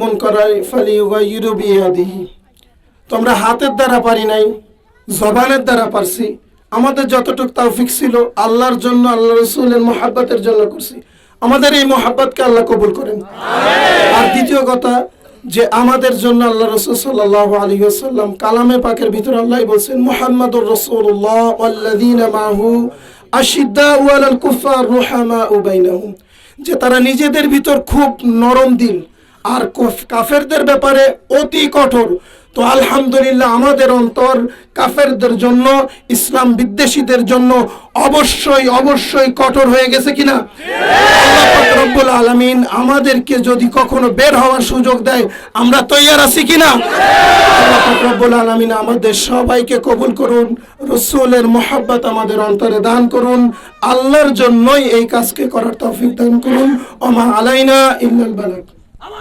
মন করাই ফালি ইউরোবিয়াদিহি তোমরা হাতের দ্বারা পারি নাই জবানের দ্বারা পারছি। আমাদের যতটুকু তৌফিক ছিল আল্লাহর জন্য আল্লাহ রসুলের মোহাব্বতের জন্য করছি। আমাদের এই মোহাব্বতকে আল্লাহ কবুল করেন। আর দ্বিতীয় কথা যে আমাদের জন্য আল্লাহ রসুল সাল্লাহ আলী আসাল্লাম কালামে পাকের ভিতর আল্লাহ বলছেন মোহাম্মদুর রসুল্লাহ আল্লাদিন মাহু আশিদ্দা ওয়ালাল কুফার রুহামা উবাইনাহুম যে তারা নিজেদের ভিতর খুব নরম দিল। আর কাফেরদের ব্যাপারে অতি কঠোর। তো আলহামদুলিল্লাহ আমাদের অন্তর কাফেরদের জন্য, ইসলাম বিদ্বেষীদের জন্য অবশ্যই অবশ্যই কঠোর হয়ে গেছে কিনা? রব্বুল আলামিন আমাদেরকে যদি কখনো বের হওয়ার সুযোগ দেয়, আমরা তৈয়ার আছি কিনা? রব্বুল আলামিন আমাদের সবাইকে কবুল করুন, রসুলের মোহাব্বত আমাদের অন্তরে দান করুন, আল্লাহর জন্যই এই কাজকে করার তৌফিক দান করুন। ওমা আলাইনা ইল্লাল বালাক